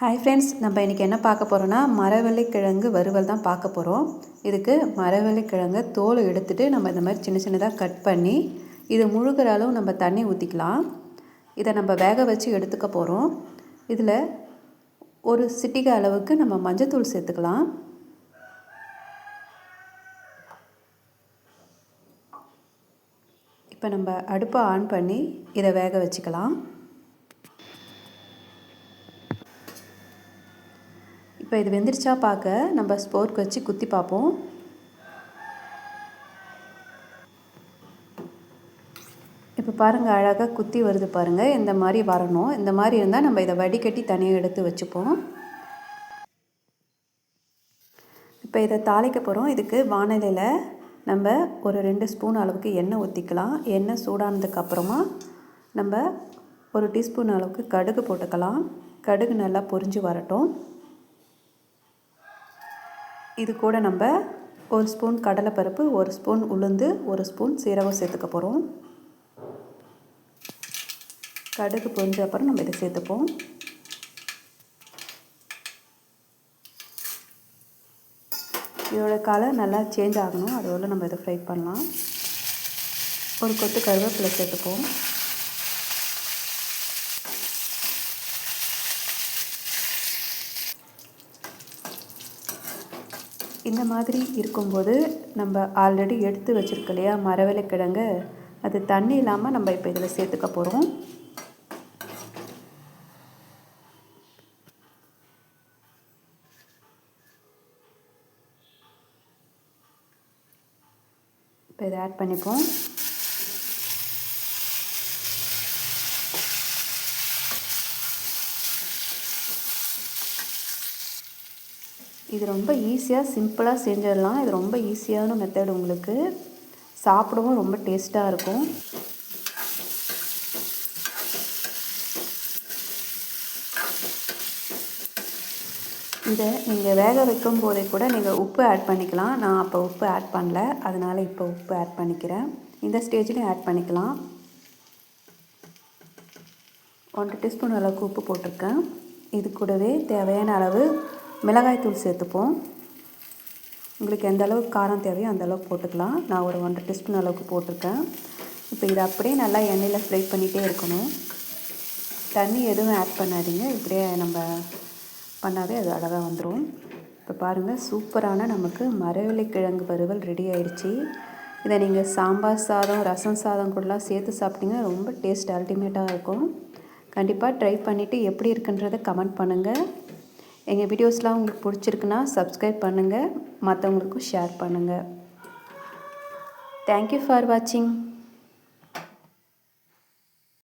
Hi friends நம்ம இன்றைக்கி என்ன பார்க்க போகிறோன்னா மரவள்ளிக்கிழங்கு வறுவல் தான் பார்க்க போகிறோம் இதுக்கு மரவள்ளிக்கிழங்கு தோலை எடுத்துகிட்டு நம்ம இந்த மாதிரி சின்ன சின்னதாக கட் பண்ணி இது முழுகிற அளவு நம்ம தண்ணி ஊற்றிக்கலாம் இதை நம்ம வேக வச்சு எடுத்துக்க போகிறோம் இதில் ஒரு சிட்டிகை அளவுக்கு நம்ம மஞ்சத்தூள் சேர்த்துக்கலாம். இப்போ நம்ம அடுப்பை ஆன் பண்ணி இதை வேக வச்சுக்கலாம். இப்போ இது வெந்துருச்சா பார்க்க. நம்ம ஸ்போர்க் வச்சு குத்தி பார்ப்போம். இப்போ பாருங்கள் அழகாக குத்தி வருது பாருங்கள் இந்த மாதிரி வரணும். இந்த மாதிரி இருந்தால் நம்ம இதை வடிகட்டி தனியாக எடுத்து வச்சுப்போம். இப்போ இதை தாளிக்க போகிறோம் இதுக்கு வானிலையில் நம்ம ஒரு ரெண்டு ஸ்பூன் அளவுக்கு எண்ணெய் ஊற்றிக்கலாம் எண்ணெய் சூடானதுக்கப்புறமா நம்ம ஒரு டீஸ்பூன் அளவுக்கு கடுகு போட்டுக்கலாம். கடுகு நல்லா பொரிஞ்சு வரட்டும். இது கூட நம்ம ஒரு ஸ்பூன் கடலைப்பருப்பு ஒரு ஸ்பூன் உளுந்து ஒரு ஸ்பூன் சீரகம் சேர்த்துக்க போகிறோம் கடுகு பொஞ்ச அப்புறம் நம்ம இதை சேர்த்துப்போம். இதோட கலர் நல்லா சேஞ்ச் ஆகணும். அதோட நம்ம இதை ஃப்ரை பண்ணலாம். ஒரு கொத்து கருவேப்பிலை சேர்த்துப்போம். இந்த மாதிரி இருக்கும்போது நம்ம ஆல்ரெடி எடுத்து வச்சுருக்க இல்லையா மரவள்ளிக்கிழங்கு அது தண்ணி இல்லாமல் நம்ம இப்போ இதில் சேர்த்துக்க போகிறோம் இப்போ இதை ஆட் பண்ணிப்போம். இது ரொம்ப ஈஸியாக சிம்பிளாக செஞ்சிடலாம். இது ரொம்ப ஈஸியான மெத்தட் உங்களுக்கு. சாப்பிடவும் ரொம்ப டேஸ்ட்டாக இருக்கும். இதை நீங்கள் வேக வைக்கும் போதே கூட நீங்கள் உப்பு ஆட் பண்ணிக்கலாம். நான் அப்போ உப்பு ஆட் பண்ணல. அதனால் இப்போ உப்பு ஆட் பண்ணிக்கிறேன். இந்த ஸ்டேஜ்லேயும் ஆட் பண்ணிக்கலாம். ஒன்றரை டீஸ்பூன் அளவுக்கு உப்பு போட்டிருக்கேன். இது கூடவே தேவையான அளவு மிளகாய்த்தூள் சேர்த்துப்போம். உங்களுக்கு எந்த அளவுக்கு காரம் தேவையோ அந்த அளவுக்கு போட்டுக்கலாம். நான் ஒரு ஒன்றரை டீஸ்பூன் அளவுக்கு போட்டிருக்கேன். இப்போ இதை அப்படியே நல்லா எண்ணெயில் ஃப்ரை பண்ணிகிட்டே இருக்கணும். தண்ணி எதுவும் ஆட் பண்ணாதீங்க. இப்படியே நம்ம பண்ணாவே அது அழகாக வந்துடும் இப்போ பாருங்கள் சூப்பரான நமக்கு மரவள்ளிக்கிழங்கு வறுவல் ரெடி ஆயிடுச்சு. இதை நீங்கள் சாம்பார் சாதம் ரசம் சாதம் கூடலாம் சேர்த்து சாப்பிட்டீங்கன்னா ரொம்ப டேஸ்ட் அல்டிமேட்டாக இருக்கும். கண்டிப்பாக ட்ரை பண்ணிவிட்டு எப்படி இருக்குன்றதை கமெண்ட் பண்ணுங்கள் எங்கள் வீடியோஸ்லாம் உங்களுக்கு பிடிச்சிருக்குன்னா சப்ஸ்கிரைப் பண்ணுங்கள் மற்றவங்களுக்கும் ஷேர் பண்ணுங்கள் தேங்க்யூ ஃபார் வாட்சிங்